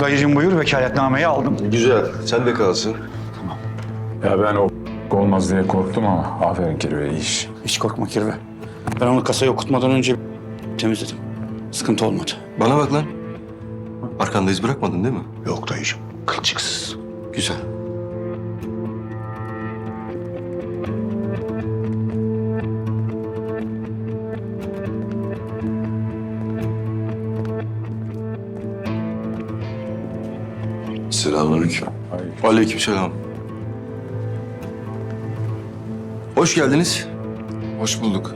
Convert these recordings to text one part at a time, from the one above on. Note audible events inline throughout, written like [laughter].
Dayıcım buyur vekaletnameyi aldım. Güzel. Sen de kalsın. Ya ben o olmaz diye korktum ama aferin Kirve iyi iş. Hiç korkma Kirve. Ben onu kasaya okutmadan önce temizledim. Sıkıntı olmadı. Bana bak lan. Arkanda iz bırakmadın değil mi? Yok dayıcım. Kılçıksız. Güzel. Selamünaleyküm. Aleykümselam. Hoş geldiniz. Hoş bulduk.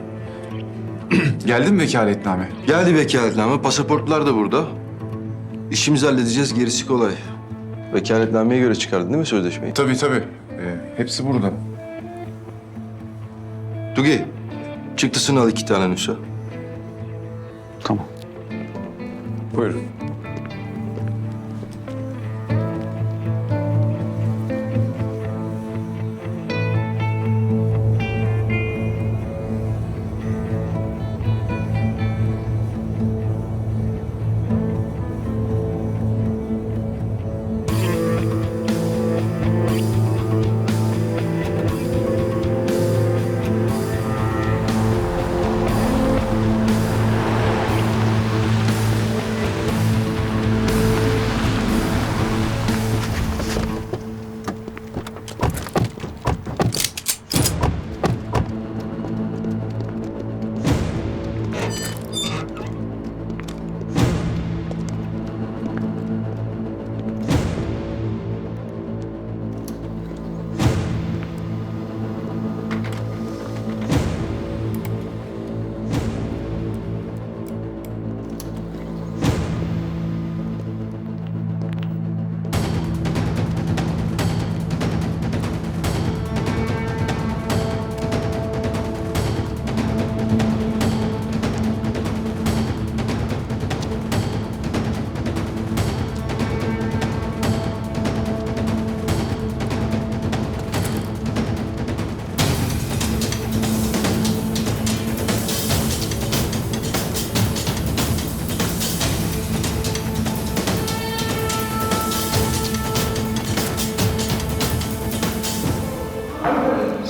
[clears throat] Geldi mi vekaletname? Geldi vekaletname. Pasaportlar da burada. İşimizi halledeceğiz. Gerisi kolay. Vekaletnameye göre çıkardın değil mi sözleşmeyi? Tabii tabii. Ee, hepsi burada. Tugi, çıktısını al iki tane nüsha. Tamam. Buyurun.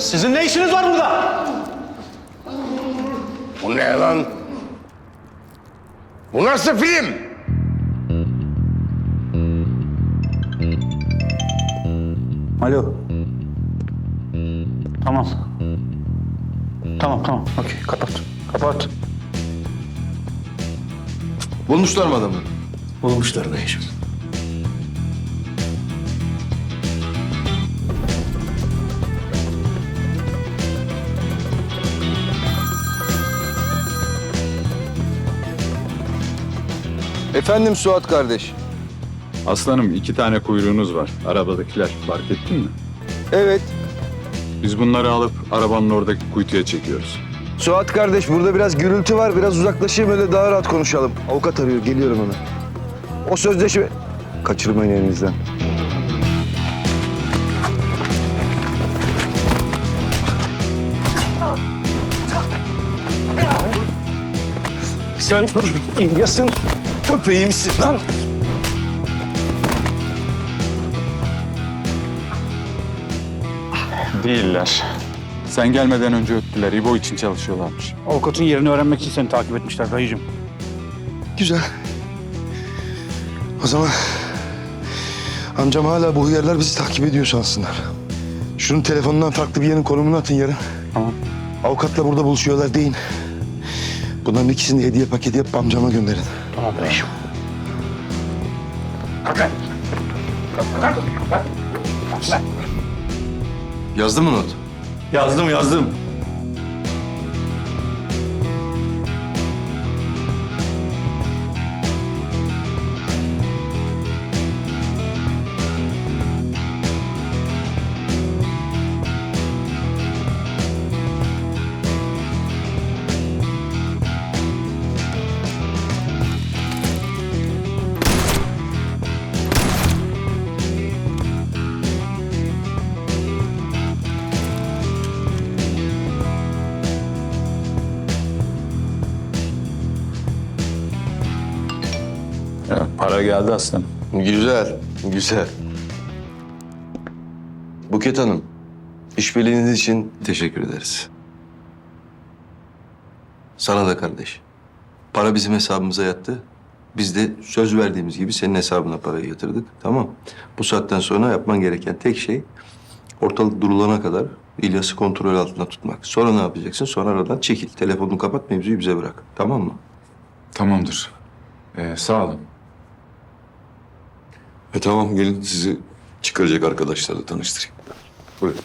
Sizin ne işiniz var burada? Bu ne lan? Bu nasıl film? Alo. Tamam. Tamam tamam. Okey kapat. Kapat. Bulmuşlar mı adamı? Bulmuşlar dayıcım. Efendim Suat kardeş. Aslanım iki tane kuyruğunuz var. Arabadakiler fark ettin mi? Evet. Biz bunları alıp arabanın oradaki kuytuya çekiyoruz. Suat kardeş burada biraz gürültü var. Biraz uzaklaşayım öyle daha rahat konuşalım. Avukat arıyor. Geliyorum hemen. O sözleşme... Kaçırmayın elinizden. Sen İlyas'ın köpeği misin lan? Değiller. Sen gelmeden önce öttüler. İbo için çalışıyorlarmış. Avukatın yerini öğrenmek için seni takip etmişler dayıcım. Güzel. O zaman amcam hala bu hıyarlar bizi takip ediyor sansınlar. Şunun telefonundan farklı bir yerin konumunu atın yarın. Tamam. Avukatla burada buluşuyorlar deyin. Bunların ikisini hediye paketi yapıp amcama gönderin. Tamam dayıcım. Yazdın mı not? Yazdım yazdım. Ya, para geldi aslanım. Güzel, güzel. Buket Hanım, işbirliğiniz için teşekkür ederiz. Sana da kardeş. Para bizim hesabımıza yattı. Biz de söz verdiğimiz gibi senin hesabına parayı yatırdık. Tamam. Bu saatten sonra yapman gereken tek şey ortalık durulana kadar İlyas'ı kontrol altında tutmak. Sonra ne yapacaksın? Sonra aradan çekil. Telefonunu kapat, mevzuyu bize bırak. Tamam mı? Tamamdır. Ee, sağ olun. E tamam gelin sizi çıkaracak arkadaşlarla tanıştırayım. Buyurun.